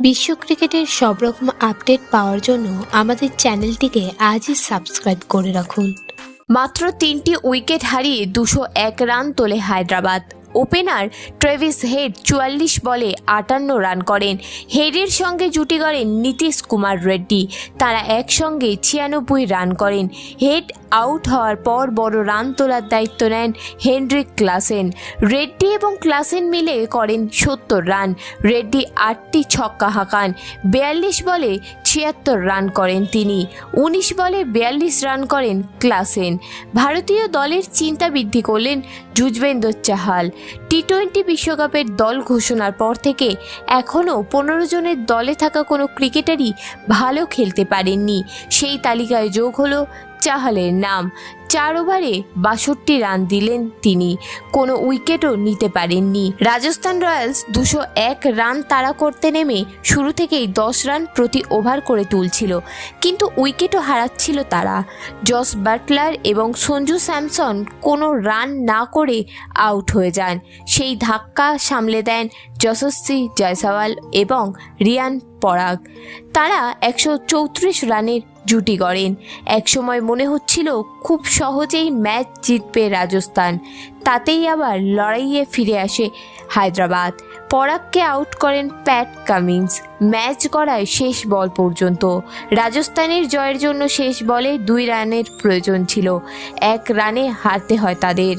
বিশ্ব ক্রিকেটের সব রকম আপডেট পাওয়ার জন্য আমাদের চ্যানেলটিকে আজই সাবস্ক্রাইব করে রাখুন। মাত্র তিনটি উইকেট হারিয়ে দুশো এক রান তোলে হায়দ্রাবাদ। ওপেনার ট্রেভিস হেড চুয়াল্লিশ বলে আটান্ন রান করেন। হেডের সঙ্গে জুটি করেন নীতিশ কুমার রেড্ডি। তারা একসঙ্গে ছিয়ানব্বই রান করেন। হেড আউট হওয়ার পর বড় রান তোলার দায়িত্ব নেন হেনরিক ক্লাসেন। রেড্ডি এবং ক্লাসেন মিলে করেন সত্তর রান। রেড্ডি আটটি ছক্কা হাঁকান। বিয়াল্লিশ বলে ছিয়াত্তর রান করেন তিনি। উনিশ বলে বিয়াল্লিশ রান করেন ক্লাসেন ভারতীয় দলের চিন্তা বৃদ্ধি করলেন যুজবেন্দ্র চাহাল। টি টোয়েন্টি বিশ্বকাপের দল ঘোষণার পর থেকে এখনও পনেরো জনের দলে থাকা কোনো ক্রিকেটারই ভালো খেলতে পারেননি। সেই তালিকায় যোগ হলো চাহালের নাম। চার ওভারে বাষট্টি রান দিলেন তিনি। কোনো উইকেটও নিতে পারেননি। রাজস্থান রয়্যালস দুশো এক রান তাড়া করতে নেমে শুরু থেকেই দশ রান প্রতি ওভার করে তুলছিল। কিন্তু উইকেটও হারাচ্ছিল তারা। জস বাটলার এবং সঞ্জু স্যামসন কোনো রান না করে আউট হয়ে যান। সেই ধাক্কা সামলে দেন যশস্বী জয়সওয়াল এবং রিয়ান পরাগ। তারা একশো চৌত্রিশ রানের জুটি গড়েন। একসময় মনে হচ্ছিল খুব সহজেই ম্যাচ জিতবে রাজস্থান। তাতেই আবার লড়াইয়ে ফিরে আসে হায়দ্রাবাদ। পরাগকে আউট করেন প্যাট কামিন্স। ম্যাচ গড়ায় শেষ বল পর্যন্ত। রাজস্থানের জয়ের জন্য শেষ বলে দুই রানের প্রয়োজন ছিল। এক রানে হারতে হয় তাদের।